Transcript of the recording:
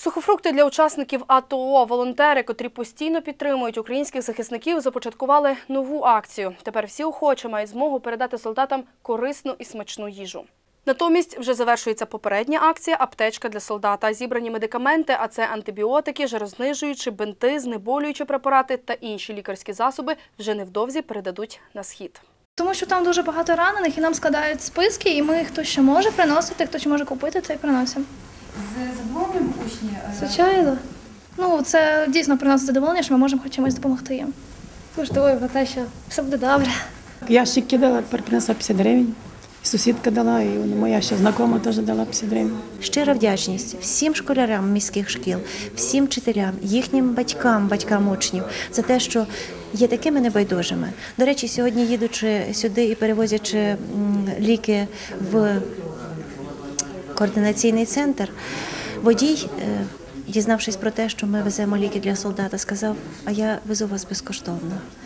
Сухофрукти для учасників АТО, волонтери, котрі постійно підтримують українських захисників, започаткували нову акцію. Тепер всі охочі мають змогу передати солдатам корисну і смачну їжу. Натомість вже завершується попередня акція Аптечка для солдата. Зібрані медикаменти, а це антибіотики, жарознижуючі, бинти, знеболюючі препарати та інші лікарські засоби вже невдовзі передадуть на схід. Тому що там дуже багато ранених і нам складають списки, і ми хто ще може приносити, хто ще може купити, то й приносимо. З задоволенням учні е, Звичайно. Ну, це дійсно приносить задоволення, що ми можемо хоч чимось допомогти їм. Можливо, про те, що Все буде добре. Ящик кидала, тепер принесла 50 гривень. Сусідка дала, і моя ще знакома теж дала 50 гривень. Щира вдячність всім школярам міських шкіл, всім вчителям, їхнім батькам, батькам учнів за те, що є такими небайдужими. До речі, сьогодні їдучи сюди і перевозячи ліки в координаційний центр, водій. е, Дізнавшись про те, що ми веземо ліки для солдата, сказав: А я везу вас безкоштовно.